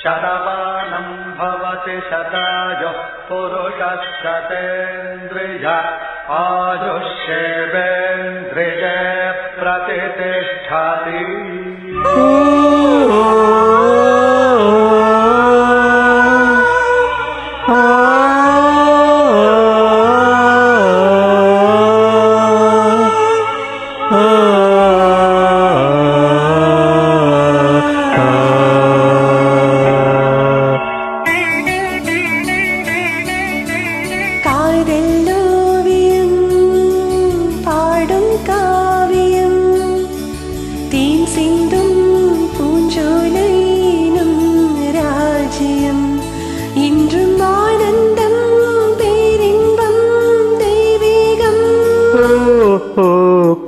शतमाणम् भवति शयुः पुरुष क्षेन्द्रिज आयुष्यवेन्द्रिज प्रति तिष्ठति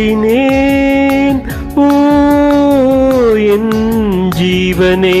தேடினேன் ஓ என் ஜீவனே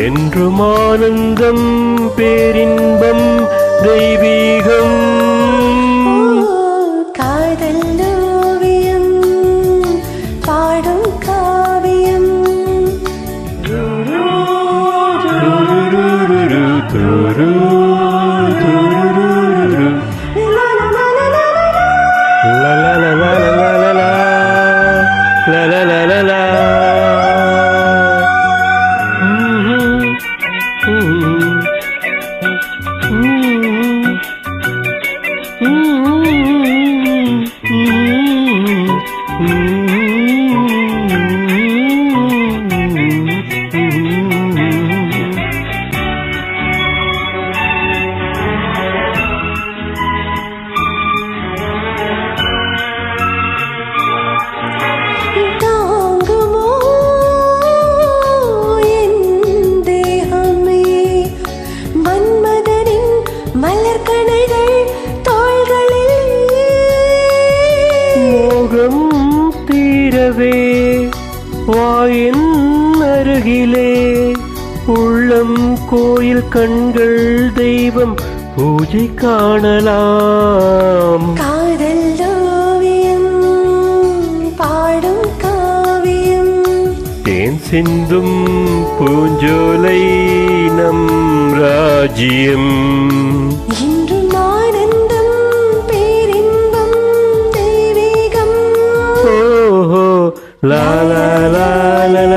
என்றும் ஆனந்தம் பேரின்பம் தெய்வீகம் காதல் ஓவியம் பாடும் காவியம் துரு la la la Mm-hmm. தீரவே வாயின் அருகிலே உள்ளம் கோயில் கண்கள் தெய்வம் பூஜை காணலாம். காதல் ஓவியம் பாடும் காவியம். தேன் சிந்தும் பூஞ்சோலை நம் ராஜ்யம். la la la la